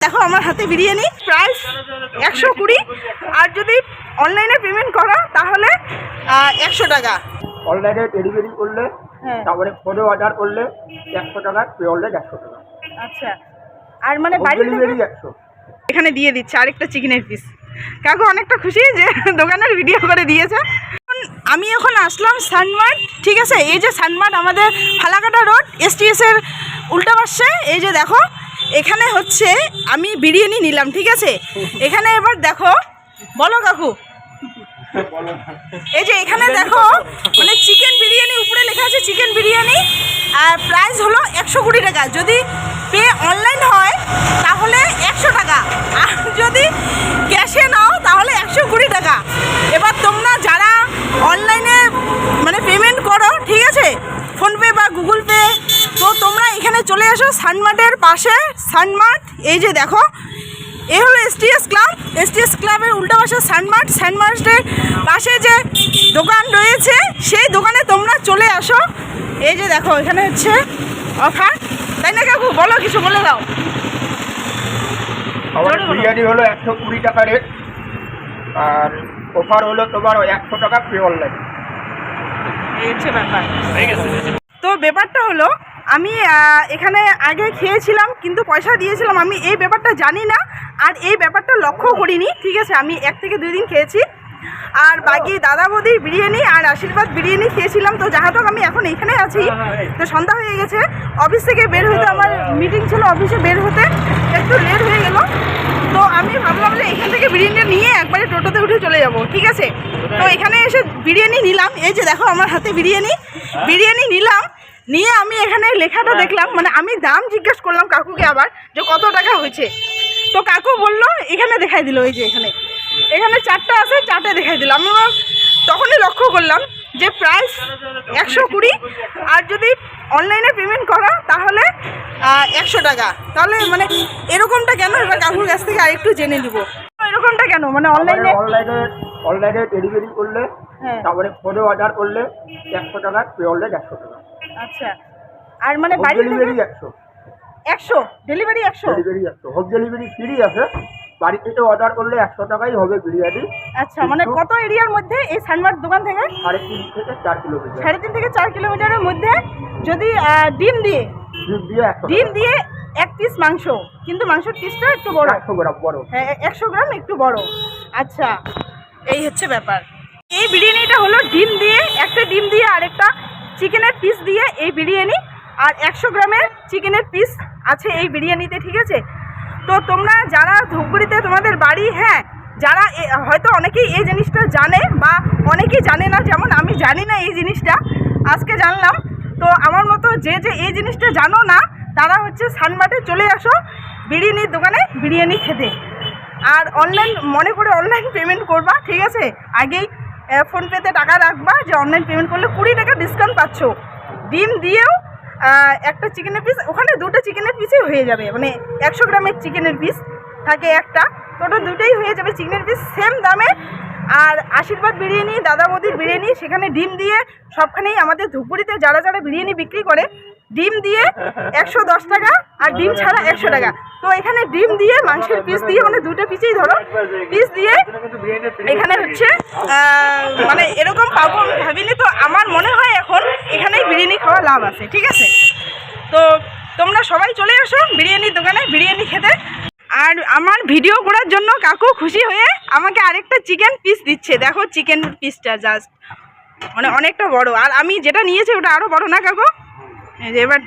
দেখো আমার হাতে বিরিয়ানি প্রাইস একশো কুড়ি। আর যদি অনলাইনে পেমেন্ট করো তাহলে একশো টাকা। অনলাইনে ডেলিভারি করলে হ্যাঁ। তারপরে ফোনে অর্ডার করলে একশো টাকা পে অনলাইন একশো টাকা। আচ্ছা। আর মানে বাড়ি ডেলিভারি একশো। এখানে দিয়ে দিচ্ছে আরেকটা চিকেনের পিস কাকু অনেকটা খুশি যে দোকানের ভিডিও করে দিয়েছে। আমি এখন আসলাম সানমার্ট ঠিক আছে? এই যে সানমার্ট আমাদের ফালাকাটা রোড এসটিএস এর উল্টা পাশে। এই যে দেখো এখানে হচ্ছে আমি বিরিয়ানি নিলাম, ঠিক আছে? এখানে এবার দেখো, বলো কাকু। এই যে এখানে দেখো মানে চিকেন বিরিয়ানি, উপরে লেখা আছে চিকেন বিরিয়ানি, আর প্রাইস হলো একশো কুড়ি টাকা। যদি পে অনলাইন হয় তাহলে একশো টাকা আর যদি ক্যাশে নাও তাহলে একশো কুড়ি টাকা এবার তোমরা যারা অনলাইনে মানে পেমেন্ট করো ঠিক আছে ফোনপে বা গুগল পে তো তোমরা আসো সানমার্টের পাশে সানমার্ট এই যে দেখো এ হলো এসটিএস ক্লাব এসটিএস ক্লাবের উল্টা পাশে সানমার্ট সানমার্টের পাশে যে দোকান রয়েছে সেই দোকানে তোমরা চলে আসো। এই যে দেখো এখানে হচ্ছে অফার তাই না কাকু? বলো কিছু বলে দাও। বিরিয়ানি হলো একশো কুড়ি টাকা রেট আর অফার হলো তোমার ওই একশো টাকা পে অনলাইন এই হচ্ছে ব্যাপার। তো ব্যাপারটা হলো আমি এখানে আগে খেয়েছিলাম কিন্তু পয়সা দিয়েছিলাম। আমি এই ব্যাপারটা জানি না আর এই ব্যাপারটা লক্ষ্য করিনি। ঠিক আছে আমি এক থেকে দুই দিন খেয়েছি। আর বাকি দাদা বৌদির বিরিয়ানি আর আশীর্বাদ বিরিয়ানি খেয়েছিলাম। তো যাহা হোক আমি এখন এখানে আছি। তো সন্ধ্যা হয়ে গেছে। অফিস থেকে বের হতে আমার মিটিং ছিল অফিসে বের হতে একটু লেট হয়ে গেল। তো আমি ভাবলাম যে এখান থেকে বিরিয়ানিটা নিয়ে একবারে টোটোতে উঠে চলে যাব। ঠিক আছে? তো এখানে এসে বিরিয়ানি নিলাম। এই যে দেখো আমার হাতে বিরিয়ানি। বিরিয়ানি নিলাম। নিয়ে আমি এখানে লেখাটা দেখলাম মানে আমি দাম জিজ্ঞেস করলাম কাকুকে আবার যে কত টাকা হয়েছে। তো কাকু বলল এখানে দেখাই দিল এই যে এখানে। এখানে চারটা আছে চারটে দেখাই দিল। আমি তখনই লক্ষ্য করলাম যে প্রাইস একশো কুড়ি আর যদি অনলাইনে পেমেন্ট করা তাহলে একশো টাকা। তাহলে মানে এরকমটা কেন? এবার কাকুর কাছ থেকে আরেকটু জেনে নিব। এরকমটা কেন? মানে অনলাইনে অনলাইনে অনলাইনে ডেলিভারি করলে হ্যাঁ। তারপরে ফোনে অর্ডার করলে একশো টাকা পে অনলাইন একশো টাকা। আচ্ছা। আর মানে বাড়ি ডেলিভারি একশো। একশো? ডেলিভারি একশো? ডেলিভারি একশো। হোম ডেলিভারি ফ্রি আছে। বাড়ি থেকে অর্ডার করলে একশো টাকাই হবে বিরিয়ানি। আচ্ছা মানে কত এরিয়ার মধ্যে এই সানমার্ট দোকান থেকে? সাড়ে তিন থেকে চার কিলোমিটার। সাড়ে তিন থেকে চার কিলোমিটারের মধ্যে যদি ডিম দিয়ে ডিম দিয়ে ডিম দিয়ে এক পিস মাংস। কিন্তু মাংসের পিসটা একটু বড়। একশো গ্রাম বড়। হ্যাঁ একশো গ্রাম একটু বড়। আচ্ছা এই হচ্ছে ব্যাপার। এই বিরিয়ানিটা হলো ডিম দিয়ে একটা ডিম দিয়ে আরেকটা চিকেনের পিস দিয়ে এই বিরিয়ানি আর একশো গ্রামের চিকেনের পিস আছে এই বিরিয়ানিতে, ঠিক আছে? তো তোমরা যারা ধূপগুড়িতে তোমাদের বাড়ি হ্যাঁ যারা হয়তো অনেকেই এই জিনিসটা জানে বা অনেকেই জানে না, যেমন আমি জানি না এই জিনিসটা, আজকে জানলাম। তো আমার মতো যে যে এই জিনিসটা জানো না, তারা হচ্ছে সানমার্টে চলে আসো বিরিয়ানির দোকানে বিরিয়ানি খেতে। আর অনলাইন মনে করে অনলাইন পেমেন্ট করবা, ঠিক আছে? আগেই ফোনপেতে টাকা রাখবা যে অনলাইন পেমেন্ট করলে কুড়ি টাকা ডিসকাউন্ট পাচ্ছ। ডিম দিয়েও একটা চিকেনের পিস ওখানে দুটো চিকেনের পিসই হয়ে যাবে। মানে একশো গ্রামের চিকেনের পিস থাকে একটা। ওটা দুটোই হয়ে যাবে চিকেনের পিস সেম দামে। আর আশীর্বাদ বিরিয়ানি দাদা বৌদির বিরিয়ানি, সেখানে ডিম দিয়ে সবখানেই আমাদের ধুপুরিতে যারা যারা বিরিয়ানি বিক্রি করে ডিম দিয়ে একশো দশ টাকা আর ডিম ছাড়া একশো টাকা। তো এখানে ডিম দিয়ে মাংসের পিস দিয়ে মানে দুটো পিসেই ধরো। পিস দিয়ে এখানে হচ্ছে মানে এরকম পাবো আমি ভাবিনি। তো আমার মনে হয় এখন এখানেই বিরিয়ানি খাওয়া লাভ আছে, ঠিক আছে? তো তোমরা সবাই চলে আসো বিরিয়ানির দোকানে, বিরিয়ানি খেতে। আর আমার ভিডিও করার জন্য কাকু খুশি হয়ে আমাকে আরেকটা চিকেন পিস দিচ্ছে। দেখো চিকেন পিসটা জাস্ট মানে অনেকটা বড়। আর আমি যেটা নিয়েছি ওটা আরও বড় না কাকু? এবার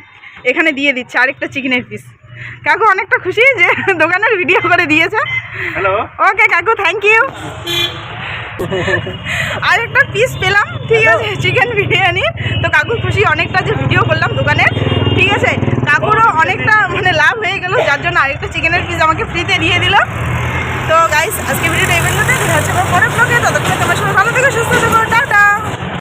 এখানে দিয়ে দিচ্ছে আরেকটা চিকেনের পিস কাকু অনেকটা খুশি যে দোকানের ভিডিও করে দিয়েছে। হ্যালো ওকে কাকু থ্যাংক ইউ আরেকটা পিস পেলাম ঠিক আছে চিকেন বিরিয়ানি। তো কাকু খুশি অনেকটা যে ভিডিও করলাম দোকানে ঠিক আছে। কাকুরও অনেকটা মানে লাভ হয়ে গেল যার জন্য আরেকটা চিকেনের পিস আমাকে ফ্রিতে দিয়ে দিল। তো গাইস আজকে ভিডিওটা এই পর্যন্ত দেখা হচ্ছে পরের ব্লগে ততক্ষণ তোমার সবাই ভালো থেকো সুস্থ থেকো।